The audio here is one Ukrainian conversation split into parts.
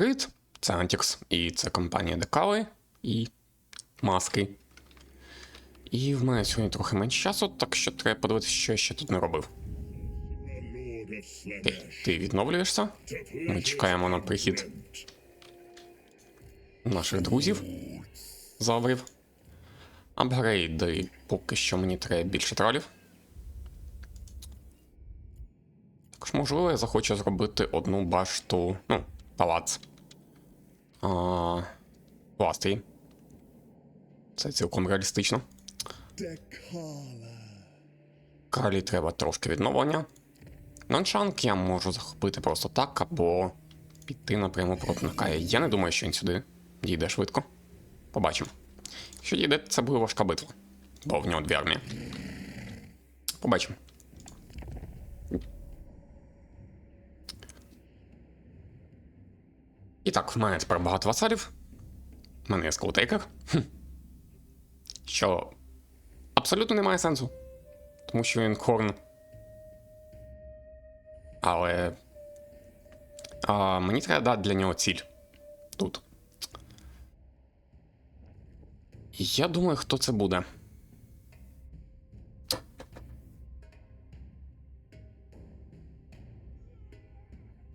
Привіт, це Антікс, і це компанія Декали і маски. І в мене сьогодні трохи менше часу, так що треба подивитися, що я ще тут не робив. Ти, ти відновлюєшся? Ми чекаємо на прихід наших друзів. Заврів. Апгрейди, поки що мені треба більше тролів. Також, можливо, я захочу зробити одну башту, ну, палац. А, в Це цілком реалістично. Калі треба трошки відновлення. Наншанк я можу захопити просто так, або піти напряму проти Накая. Я не думаю, що він сюди дійде швидко. Побачимо. Якщо дійде, це буде важка битва. Бо в нього дві армії. Побачимо. І так, в мене тепер багато васалів. В мене є скаутейкер. Хм. Що абсолютно немає сенсу. Тому що він хорн. Але. А, мені треба дати для нього ціль. Тут. Я думаю, хто це буде.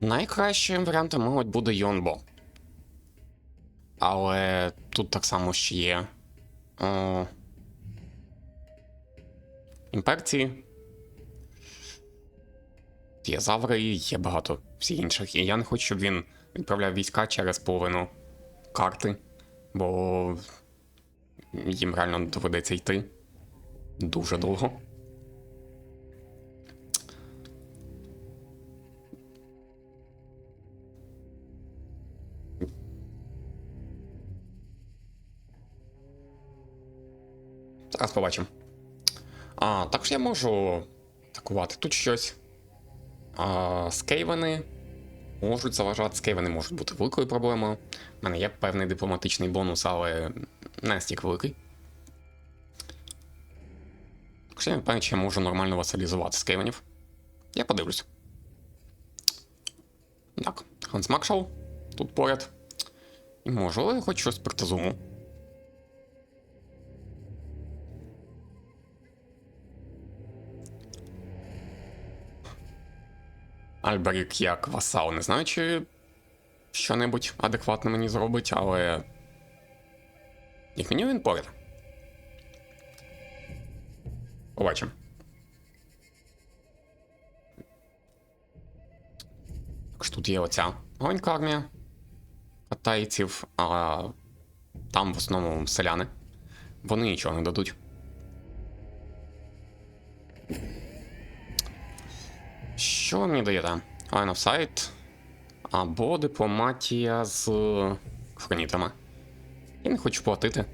Найкращим варіантом, мабуть, буде Йонбо. Але тут так само ще є. О... Імперці. Є заври, є багато всіх інших. І я не хочу, щоб він відправляв війська через половину карти, бо їм реально доведеться йти дуже довго. Зараз побачимо. А, також я можу атакувати тут щось. А, скейвени можуть заважати. Скейвени можуть бути великою проблемою. У мене є певний дипломатичний бонус, але не настільки великий. Якщо я не чи я можу нормально васалізувати скейвенів. Я подивлюсь. Так, Ханс Маршал тут поряд. І можу, я хочу щось притазуму. Альберік як васал, не знаю, чи що-небудь адекватне мені зробить, але. Як мені він поряд. Побачимо. Також тут є оця гонька армія катайців, а там в основному селяни. Вони нічого не дадуть. Що мені даєте? Line of Sight або дипломатія з хронітами. Я не хочу платити.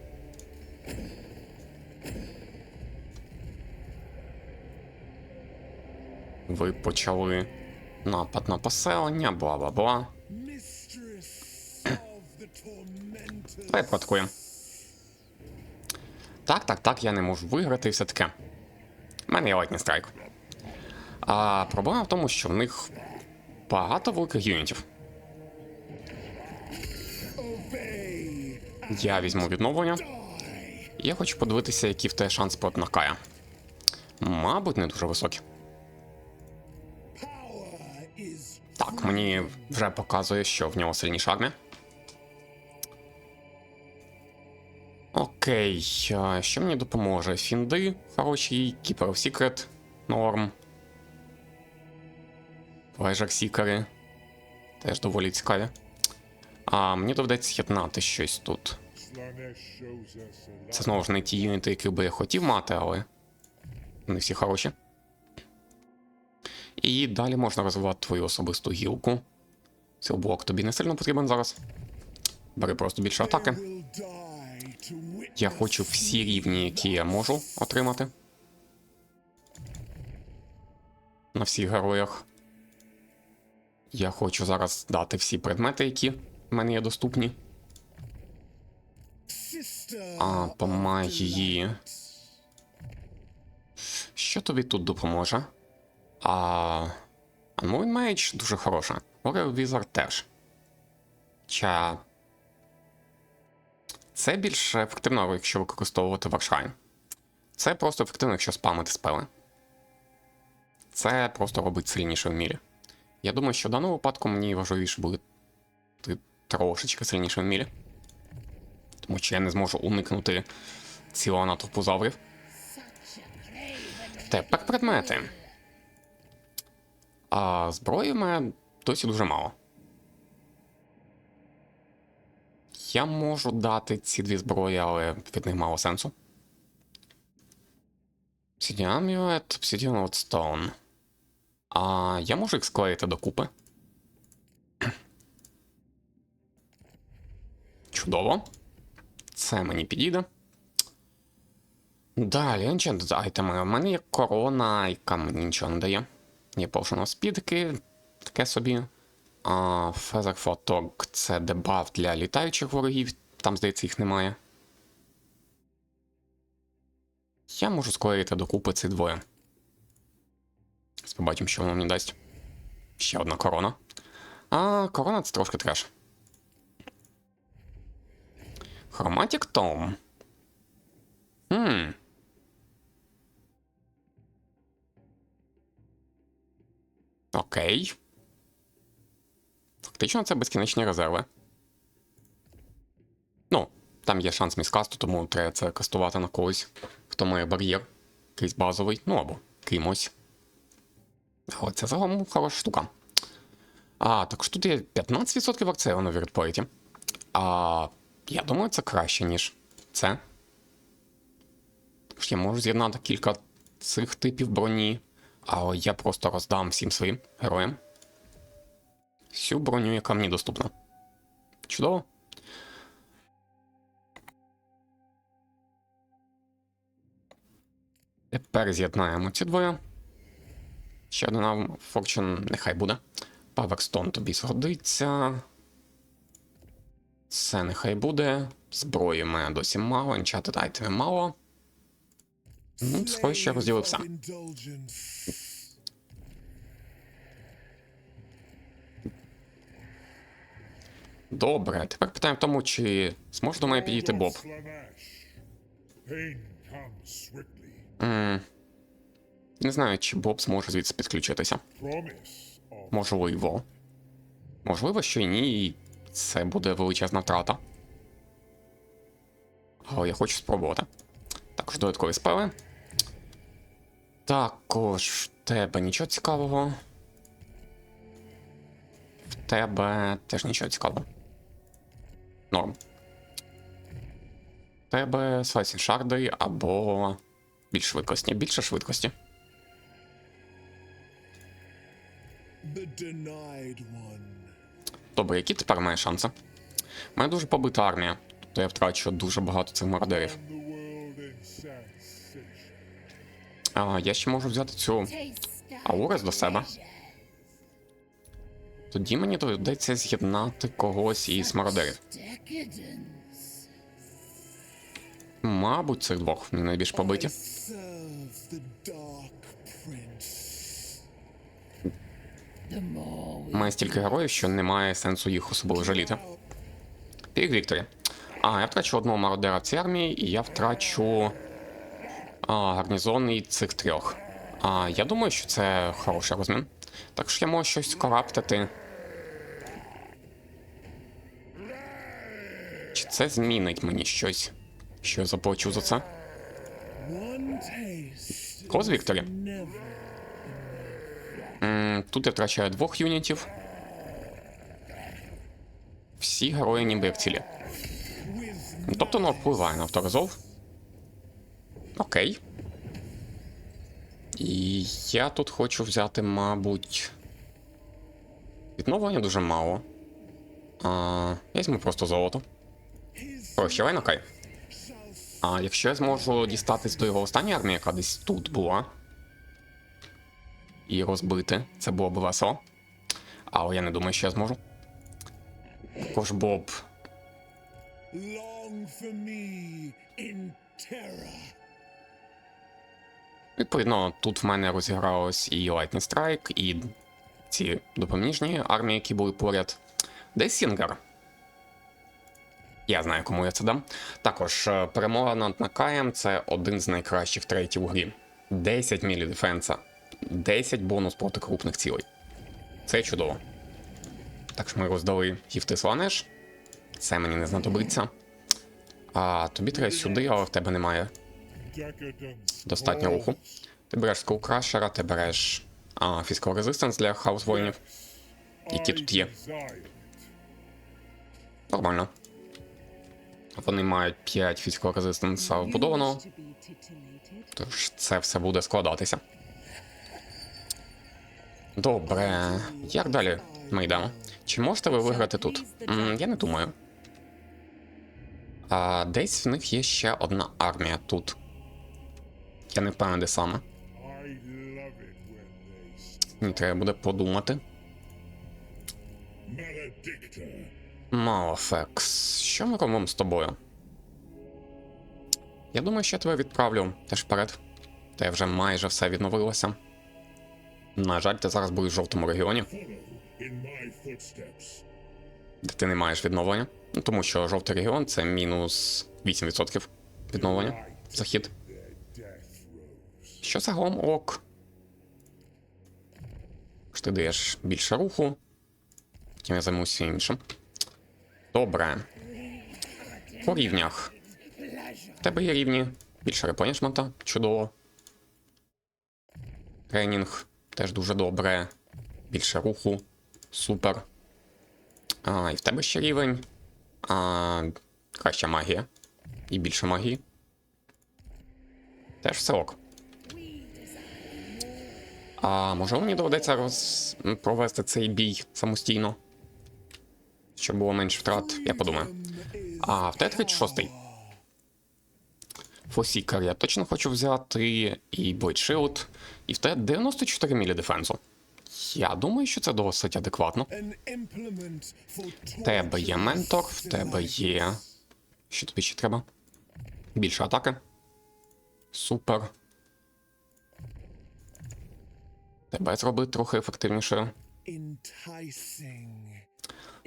Ви почали напад на поселення, бла бла бла. Давай проткуємо. Так, так, так, я не можу виграти все таке. У мене є лайтний страйк. А проблема в тому, що в них багато великих юнітів. Я візьму відновлення. Я хочу подивитися, які в тебе шанс проти Накая. Мабуть, не дуже високі. Так, мені вже показує, що в нього сильніша армія. Окей, що мені допоможе? Фінди, хороші, Keeper of норм. Лежак Сікари. Теж доволі цікаві. А мені доведеться єднати щось тут. Це знову ж не ті юніти, які би я хотів мати, але вони всі хороші. І далі можна розвивати твою особисту гілку. Цей блок тобі не сильно потрібен зараз. Бери просто більше атаки. Я хочу всі рівні, які я можу отримати. На всіх героях. Я хочу зараз дати всі предмети, які в мене є доступні. А по магії. Що тобі тут допоможе? А. Unmoving Mage дуже хороша. Warrior Wizard теж. Хоча. Це більш ефективно, якщо використовувати Варшайн. Це просто ефективно, якщо спамити спели. Це просто робить сильніше в мірі. Я думаю, що в даному випадку мені важливіше буде ти трошечки сильніше в мірі. Тому що я не зможу уникнути цілого натовпу заврів. Тепер предмети. А зброї в мене досі дуже мало. Я можу дати ці дві зброї, але від них мало сенсу. Obsidian Amulet, Obsidian Stone. А я можу їх склеїти докупи. Чудово. Це мені підійде. Далі, Enchanted айтеми. У мене є корона, яка мені нічого не дає. Є of Speed, таке собі. А, Feather Photog це дебаф для літаючих ворогів, там, здається, їх немає. Я можу склеїти докупи ці двоє. Побачимо, що воно мені дасть. Ще одна корона. А корона це трошки треш. Chromatic Tom. Хм. Окей. Фактично це безкінечні резерви. Ну, там є шанс міскасту, тому треба це кастувати на когось, хто має бар'єр. Якийсь базовий, ну або кимось. Але це загалом хороша штука. А, так що тут є 15% акції на Віртпойті. А я думаю, це краще, ніж це. Тож я можу з'єднати кілька цих типів броні, але я просто роздам всім своїм героям. Всю броню, яка мені доступна. Чудово. Тепер з'єднаємо ці двоє. Ще одна Fortune нехай буде. Powerstone тобі згодиться. Це нехай буде. Зброї в мене досі мало, Enchanted айтеми мало. Ну, схоже, що я розділив все. Добре, тепер питаємо в тому, чи зможе до мене підійти Боб. М, Не знаю, чи Боб зможе звідси підключитися. Можливо. Можливо, що і ні, і це буде величезна втрата. Але я хочу спробувати. Також додаткові спели. Також в тебе нічого цікавого. В тебе теж нічого цікавого. Норм. В тебе слайсі шарди або більш швидкості. Більше швидкості. Добре, які тепер мене шанси? У мене дуже побита армія, тобто я втрачу дуже багато цих мародерів. А, я ще можу взяти цю Аурес до себе. Тоді мені доведеться з'єднати когось із мародерів. Мабуть, цих двох мені найбільш побиті. Мене стільки героїв, що немає сенсу їх особливо жаліти. Пік Вікторі. А, я втрачу одного мародера в цій армії, і я втрачу а, гарнізони цих трьох. А, я думаю, що це хороший розмін. Так що я можу щось скораптити. Чи це змінить мені щось? Що я заплачу за це? Коз Вікторі. Тут я втрачаю двох юнітів. Всі герої ніби як цілі. Ну, Тобто воно впливає на авторизов. Окей. І я тут хочу взяти, мабуть. Відновлення дуже мало. А, я візьму просто золото. Прощавай на кай. А якщо я зможу дістатись до його останньої армії, яка десь тут була. І розбити, це було б весело. Але я не думаю, що я зможу. Також Боб. Відповідно, тут в мене розігралось і Lightning Strike, і ці допоміжні армії, які були поряд. Де Сінгер? Я знаю, кому я це дам. Також е, перемога над Накаєм це один з найкращих трейтів у грі. 10 мілі дефенса, 10 бонус проти крупних цілей. Це чудово. Так що ми роздали гіфти Сланеш. Це мені не знадобиться. А тобі треба сюди, але в тебе немає достатньо руху. Ти береш скулкрашера, ти береш а, Physical Resistance для хаус воїнів. Які тут є. Нормально. Вони мають 5 Physical Resistance titillated. тож це все буде складатися. Добре. Як далі ми? Чи можете ви виграти тут? М, я не думаю. А, десь в них є ще одна армія тут. Я не впевнений, де саме. Мені треба буде подумати. Малофекс, що ми робимо з тобою? Я думаю, що я тебе відправлю теж вперед. Та я вже майже все відновилося. На жаль, ти зараз будеш в жовтому регіоні, де ти не маєш відновлення. Ну, тому що жовтий регіон це мінус 8% відновлення. Захід. Що загалом ок. Ж ти даєш більше руху. Потім я займуся іншим. Добре. По рівнях. В тебе є рівні. Більше репонішмента. Чудово. Тренінг теж дуже добре. Більше руху. Супер. А, і в тебе ще рівень. А, краща магія. І більше магії. Теж все ок. А може мені доведеться роз... провести цей бій самостійно? Щоб було менше втрат, я подумаю. А в Т-36. Фосікер я точно хочу взяти, і Shield, і в Т-94 мілі дефенсу. Я думаю, що це досить адекватно. В тебе є ментор, в тебе є. Що тобі ще треба? Більше атаки. Супер. Тебе зробити трохи ефективнішою. enticing.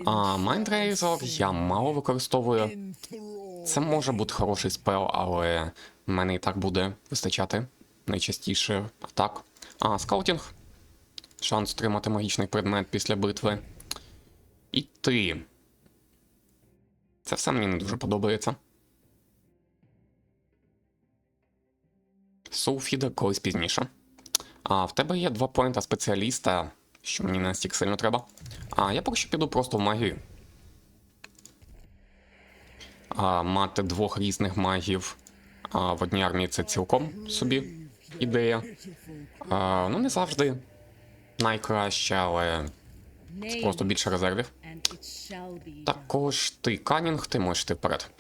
А Майндрейзер я мало використовую. Це може бути хороший спел, але мене і так буде вистачати найчастіше атак. А, скаутінг. Шанс отримати магічний предмет після битви. І ти. Це все мені не дуже подобається. Соуфіда колись пізніше. А в тебе є два поінта спеціаліста, що мені не настільки сильно треба. А я поки що піду просто в магію. А, мати двох різних магів а, в одній армії це цілком собі ідея. А, ну, не завжди найкраще, але Name просто більше резервів. Також ти Канінг, ти можеш йти вперед.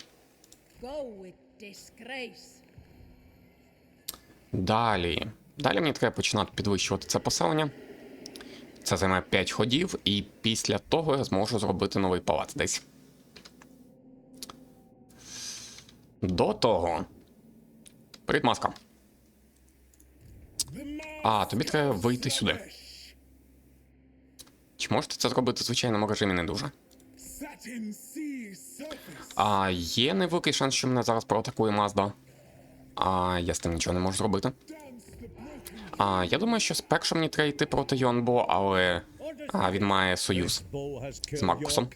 Далі. Далі мені треба починати підвищувати це поселення. Це займе 5 ходів, і після того я зможу зробити новий палац десь. До того. Привіт, маска. А, тобі треба вийти сюди. Чи можете це зробити в звичайному режимі не дуже? А є невеликий шанс, що мене зараз проатакує Мазда. А я з тим нічого не можу зробити. А я думаю, що спершу мені треба йти проти Йонбо, але а, він має союз. з Маркусом.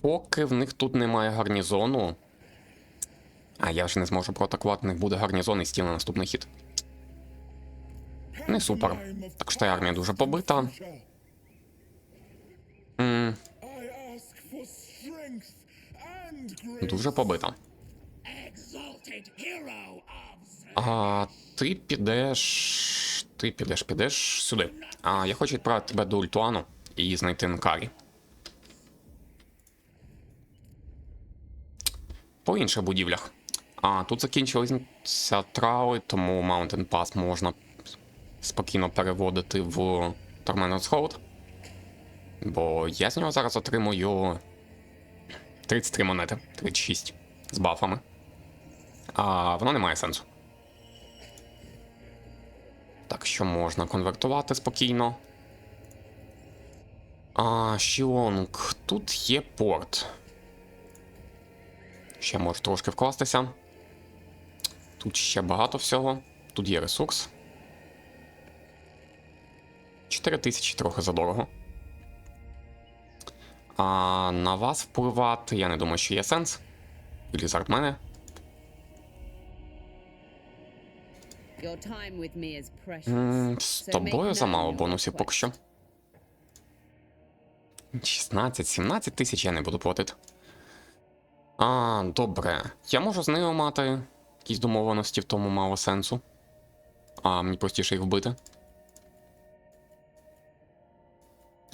Поки в них тут немає гарнізону. А я вже не зможу проатакувати, них буде гарнізон і стіл на наступний хід. Не супер. Так що армія дуже побита. Дуже побита. А ти підеш. Ти підеш, підеш сюди. А я хочу відправити тебе до Ультуану і знайти Нкарі. По інших будівлях. А тут закінчилися трави, тому Mountain Pass можна спокійно переводити в Tormentor's Hold. Бо я з нього зараз отримую 33 монети, 36 з бафами. А воно не має сенсу. Так що можна конвертувати спокійно. А, Шілонг. Тут є порт. Ще можу трошки вкластися. Тут ще багато всього. Тут є ресурс. 4 тисячі трохи задорого. А на вас впливати, я не думаю, що є сенс. Лізард мене. З тобою замало бонусів поки що. 16-17 тисяч я не буду платити. А, добре. Я можу з нею мати якісь домовленості, в тому мало сенсу. А мені простіше їх вбити.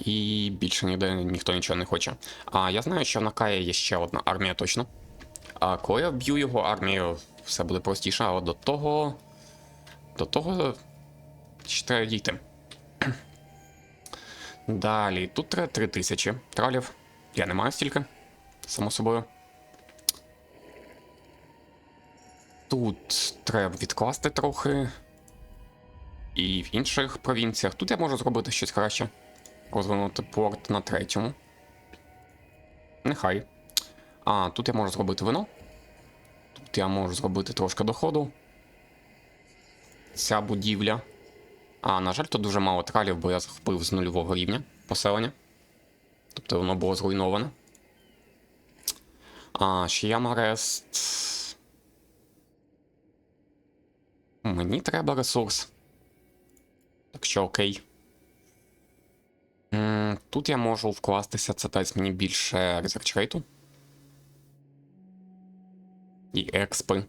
І більше ніде ніхто нічого не хоче. А я знаю, що на Каї є ще одна армія точно. А коли я вб'ю його армію, все буде простіше, а от до того. До того ще треба дійти. Далі, тут треба 3000 тралів. Я не маю стільки, само собою. Тут треба відкласти трохи. І в інших провінціях. Тут я можу зробити щось краще. Розвинути порт на третьому. Нехай. А, тут я можу зробити вино. Тут я можу зробити трошки доходу. Ця будівля. А, на жаль, тут дуже мало тралів, бо я захопив з нульового рівня поселення. Тобто воно було зруйноване. А, Шіямарест. Мені треба ресурс. Так що окей. Тут я можу вкластися, це дасть мені більше research рейту. І експи.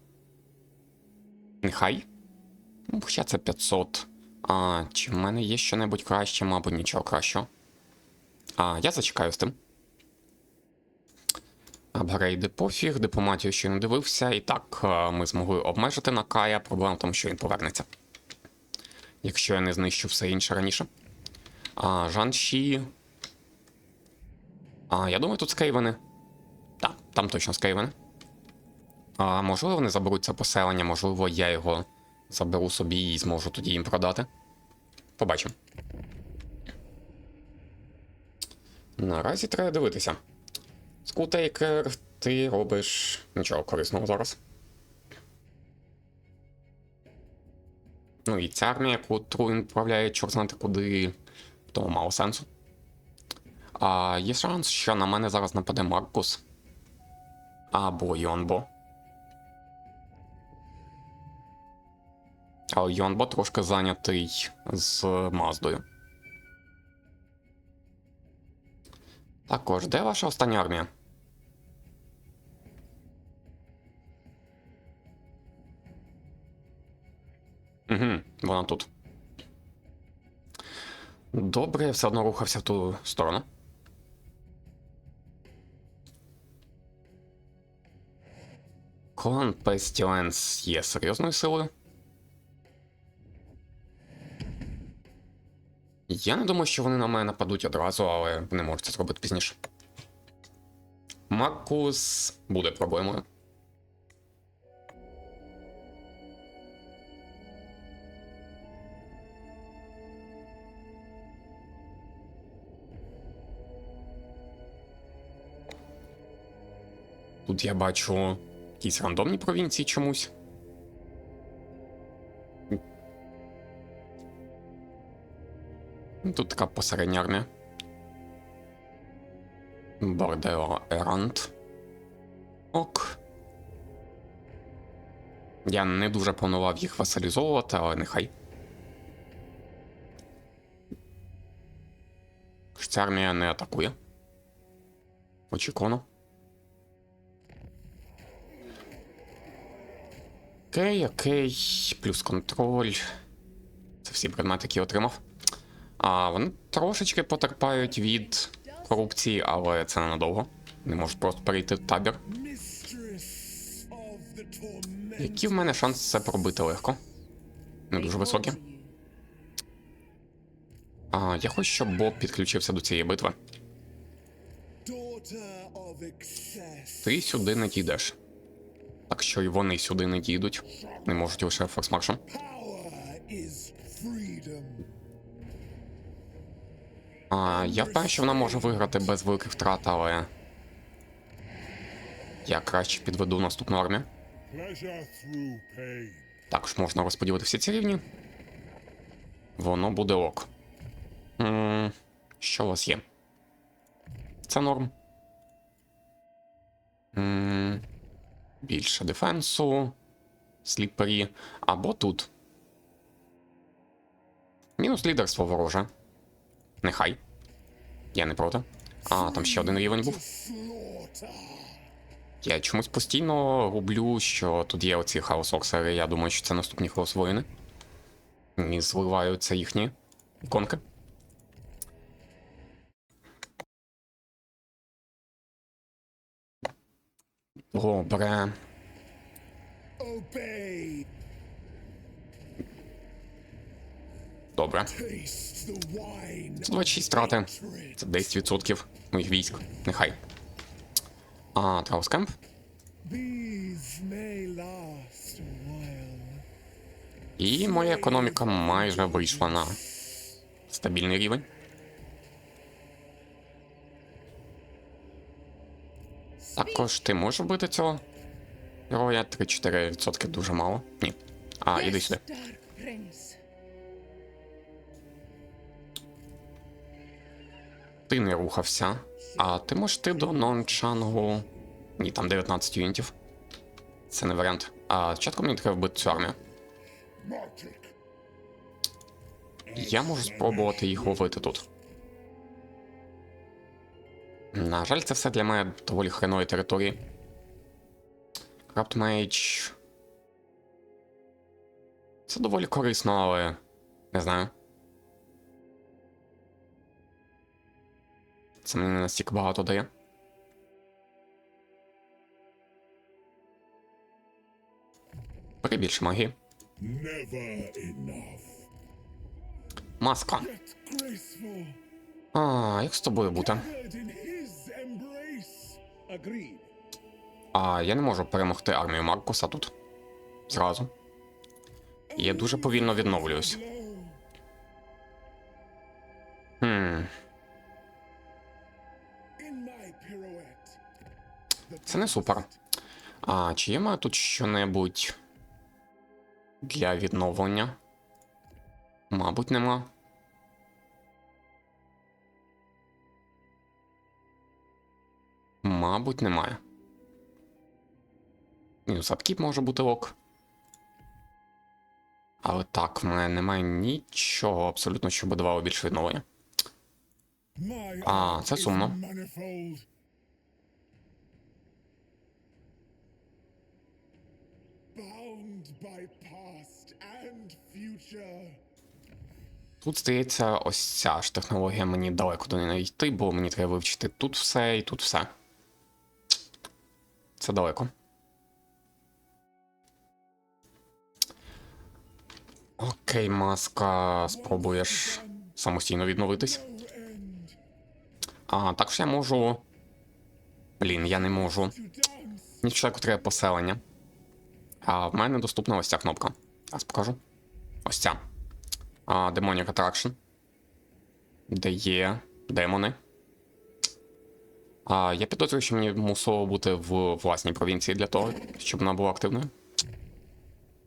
Нехай. Ну, Хоча це 500. А чи в мене є що-небудь краще, мабуть, нічого кращого. А, я зачекаю з тим. Апгрейди пофіг, дипломатію ще не дивився. І так, е, ми змогли обмежити на Кая. Проблема в тому, що він повернеться. Якщо я не знищу все інше раніше. А, Жанші. А, я думаю, тут скейвени. Так, там точно скейвени. А, можливо, вони заберуть це поселення, можливо, я його заберу собі і зможу тоді їм продати. Побачимо. Наразі треба дивитися. Скутейкер, ти робиш нічого корисного зараз. Ну і ця армія, яку він відправляє, чорт знати куди, тому мало сенсу. А є шанс, що на мене зараз нападе Маркус. Або Йонбо. Але Йонбо трошки зайнятий з Маздою. Також, де ваша остання армія? Угу, вона тут. Добре, я все одно рухався в ту сторону. Клан Pestilence є серйозною силою. Я не думаю, що вони на мене нападуть одразу, але не можуть це зробити пізніше. Маркус буде проблемою. Тут я бачу якісь рандомні провінції чомусь. Ну, Тут така посередня армія. Бордео Ерант. Ок. Я не дуже планував їх васалізовувати, але нехай. Ця армія не атакує. Очікувано. Окей, окей, плюс контроль. Це всі предмети, отримав. А вони трошечки потерпають від корупції, але це ненадовго. Не можуть просто перейти в табір. Які в мене шанси це пробити легко? Не дуже високі. А, я хочу, щоб Боб підключився до цієї битви. Ти сюди не дійдеш. Так що і вони сюди не дійдуть. Не можуть лише форсмаршем. А, я впевнений, що вона може виграти без великих втрат, але. Я краще підведу наступну армію. Також можна розподілити всі ці рівні. Воно буде ок. м що у вас є? Це норм. Більше дефенсу. Сліпері. Або тут. Мінус лідерство вороже. Нехай. Я не проти. А, там ще один рівень був. Я чомусь постійно гублю, що тут є оці хаос-оксери. Я думаю, що це наступні хаос воїни. І зливаються їхні іконки. Добре. Добре. Taste. Це 26 страти. Це 10% моїх військ. Нехай. А, Траускемп. І моя економіка майже вийшла на стабільний рівень. Також ти можеш вбити цього героя 3-4% дуже мало. Ні. А, іди сюди. Ти не рухався. А ти можеш ти до Нончангу. Ні, там 19 юнітів. Це не варіант. А спочатку мені треба вбити цю армію. Я можу спробувати їх ловити тут. На жаль, це все для мене доволі хренові території. Раптмейдж. Це доволі корисно, але. Не знаю. Це мені не настільки багато дає. Бери більше магії. Маска. А, як з тобою бути? А я не можу перемогти армію Маркуса тут. Зразу. Я дуже повільно відновлююсь. Хм. Це не супер. А чи є мене тут що-небудь для відновлення? Мабуть, нема. Мабуть, немає. Мінус апкіп може бути ок. Але так, в мене немає нічого абсолютно, що би давало більше відновлення. А, це сумно. Тут, здається, ось ця ж технологія мені далеко до неї не йти, бо мені треба вивчити тут все і тут все. Це далеко. Окей, маска, спробуєш самостійно відновитись. А також я можу. Блін, я не можу. to dance. Ні чоловіку треба поселення. А в мене доступна ось ця кнопка. Зараз покажу. Ось ця. А, Demonic Attraction. Де є демони. А, я підозрюю, що мені мусило бути в власній провінції для того, щоб вона була активною.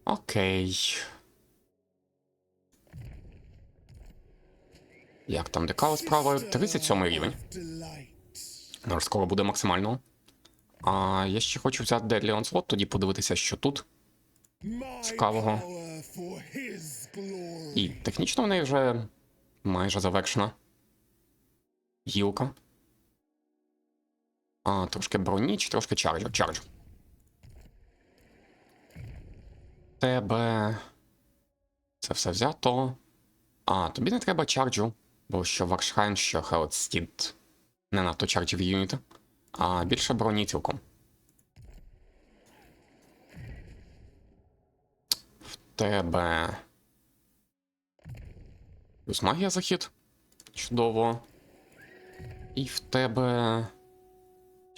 Окей. Як там декала справа? 37 рівень. Delight. Скоро буде максимально. А я ще хочу взяти Deadly Onslaught, тоді подивитися, що тут. Цікавого. І технічно в неї вже майже завершена. Гілка. А, трошки броні чи трошки чарджу. Чардж. Тебе. Це все взято. А, тобі не треба чарджу, бо що Варшхайн, що Хелстід не надто чарджів юніти. А більше броні цілком. В тебе. Плюс магія захід. Чудово. І в тебе.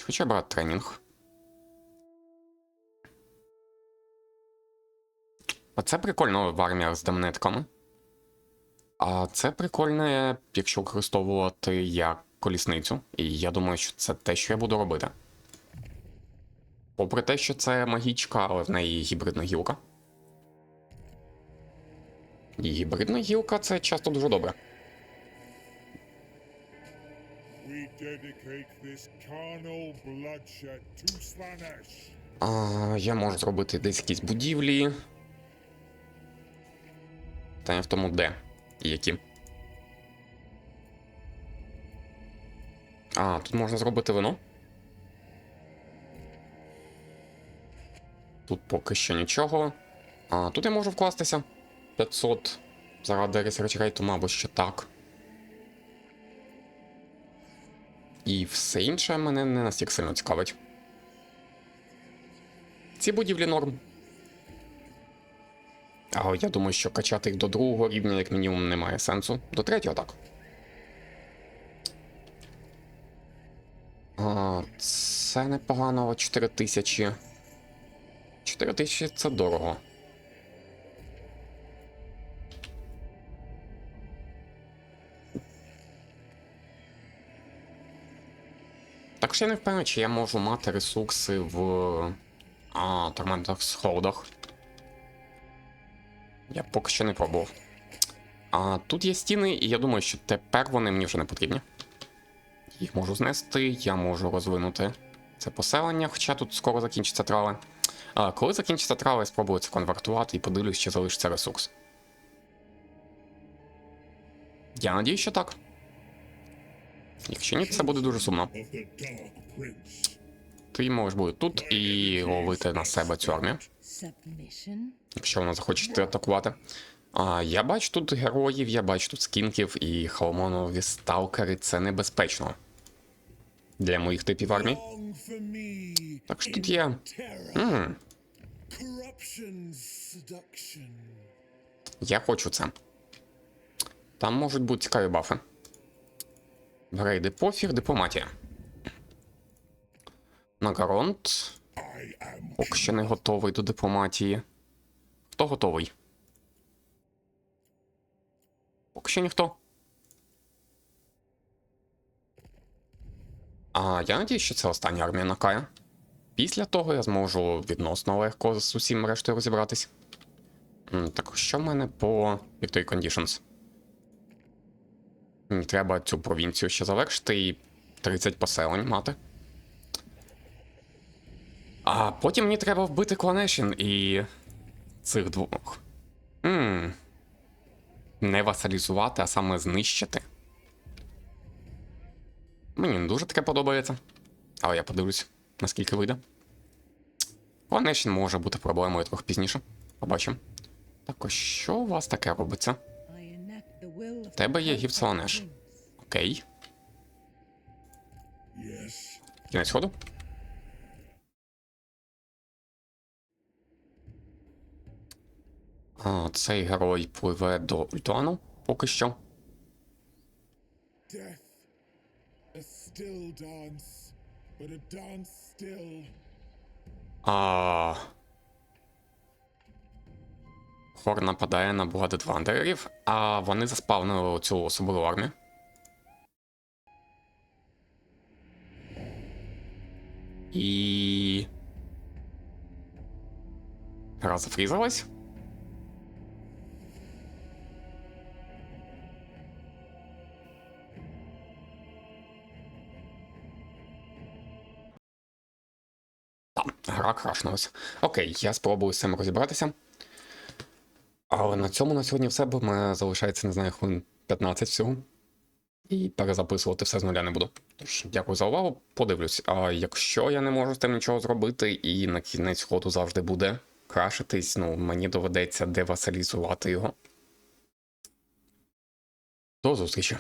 Хоча брати тренінг? А це прикольно в арміях з демнетками. А це прикольне, якщо використовувати як колісницю. І я думаю, що це те, що я буду робити. Попри те, що це магічка, але в неї гібридна гілка. І гібридна гілка це часто дуже добре. А, я можу зробити десь якісь будівлі. Та не в тому де і які. А, тут можна зробити вино. Тут поки що нічого. А, тут я можу вкластися. 500 заради ресерчрейту, мабуть, що так. І все інше мене не настільки сильно цікавить. Ці будівлі норм. Але я думаю, що качати їх до другого рівня, як мінімум, немає сенсу. До третього так. А, це непогано, але 4 тисячі. 4 тисячі це дорого. Так що я не впевнений, чи я можу мати ресурси в а, торментах сходах. Я поки що не пробував. А тут є стіни, і я думаю, що тепер вони мені вже не потрібні. Їх можу знести, я можу розвинути це поселення, хоча тут скоро закінчаться трави. А коли закінчаться трави, я спробую це конвертувати і подивлюсь, чи залишиться ресурс. Я надію, що так. Якщо ні, це буде дуже сумно. Ти можеш бути тут і ловити на себе цю армію, якщо вона захоче атакувати. А я бачу тут героїв, я бачу тут скінків і халмонові сталкери це небезпечно для моїх типів армій. Me. Так що тут є. М, я хочу це. Там можуть бути цікаві бафи. Грейди пофіг, дипломатія. Нагаронт. Поки що не готовий до дипломатії. Хто готовий? Поки що ніхто. А я надіюсь, що це остання армія Накая. Після того я зможу відносно легко з усім рештою розібратись. Так, що в мене по Victory Conditions? Треба цю провінцію ще завершити і 30 поселень мати. А потім мені треба вбити Кланешін і цих двох. Ммм. Не васалізувати, а саме знищити. Мені не дуже таке подобається. Але я подивлюсь, наскільки вийде. Кланешін може бути проблемою трохи пізніше. Побачимо. Так, ось що у вас таке робиться? Of Тебе є. Prince. Окей. Кінець ходу. А, цей герой пливе до Ультуану поки що. Death. Хор нападає на Blooded Wandererів, а вони заспавнили цю особливу армію. І. Гра зафрізалась. Гра крашнулась. Окей, я спробую з цим розібратися. Але на цьому на сьогодні все, бо мене залишається, не знаю, хвилин 15 всього. І перезаписувати все з нуля не буду. Тож, дякую за увагу, подивлюсь. А якщо я не можу з тим нічого зробити, і на кінець ходу завжди буде крашитись, ну мені доведеться девасалізувати його. До зустрічі.